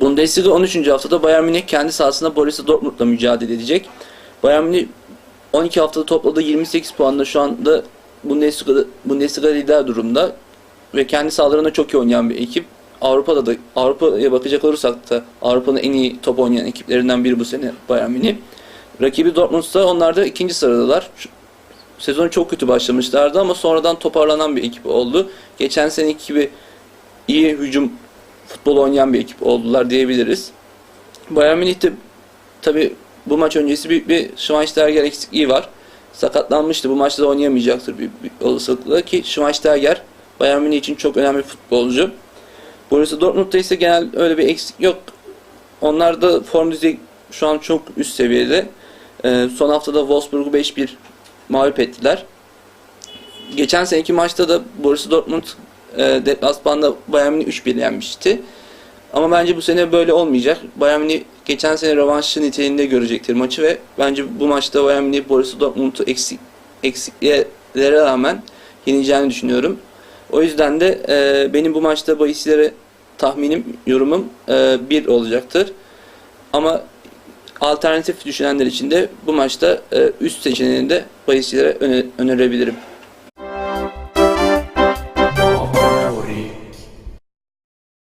Bundesliga 13. haftada Bayern Münih kendi sahasında Borussia Dortmund'la mücadele edecek. Bayern Münih 12 haftada topladığı 28 puanla şu anda Bundesliga, Bundesliga lider durumda ve kendi sahalarında çok iyi oynayan bir ekip. Avrupa'da da Avrupa'ya bakacak olursak da Avrupa'nın en iyi top oynayan ekiplerinden biri bu sene Bayern Münih. Rakibi Dortmund'sa onlar da ikinci sıradalar. Sezonu çok kötü başlamışlardı ama sonradan toparlanan bir ekip oldu. Geçen seneki gibi iyi hücum futbol oynayan bir ekip oldular diyebiliriz. Bayern Münih'te tabi bu maç öncesi büyük bir Schweinsteiger eksikliği var. Sakatlanmıştı. Bu maçta da oynayamayacaktır büyük bir olasılıkla ki Schweinsteiger Bayern Münih için çok önemli bir futbolcu. Borussia Dortmund'da ise genel öyle bir eksik yok. Onlar da form düzeyi şu an çok üst seviyede. Ee, son haftada Wolfsburg'u 5-1 mağlup ettiler. Geçen seneki maçta da Borussia Dortmund e, deplasmanda Bayern Münih 3-1 yenmişti. Ama bence bu sene böyle olmayacak. Bayern Münih geçen sene rövanşı niteliğinde görecektir maçı ve bence bu maçta Bayern Münih Borussia Dortmund'u eksik, eksikliklere rağmen yeneceğini düşünüyorum. O yüzden de e, benim bu maçta bahislere tahminim, yorumum 1 olacaktır. Ama alternatif düşünenler için de bu maçta e, üst seçeneğini de bahislere öne- önerebilirim.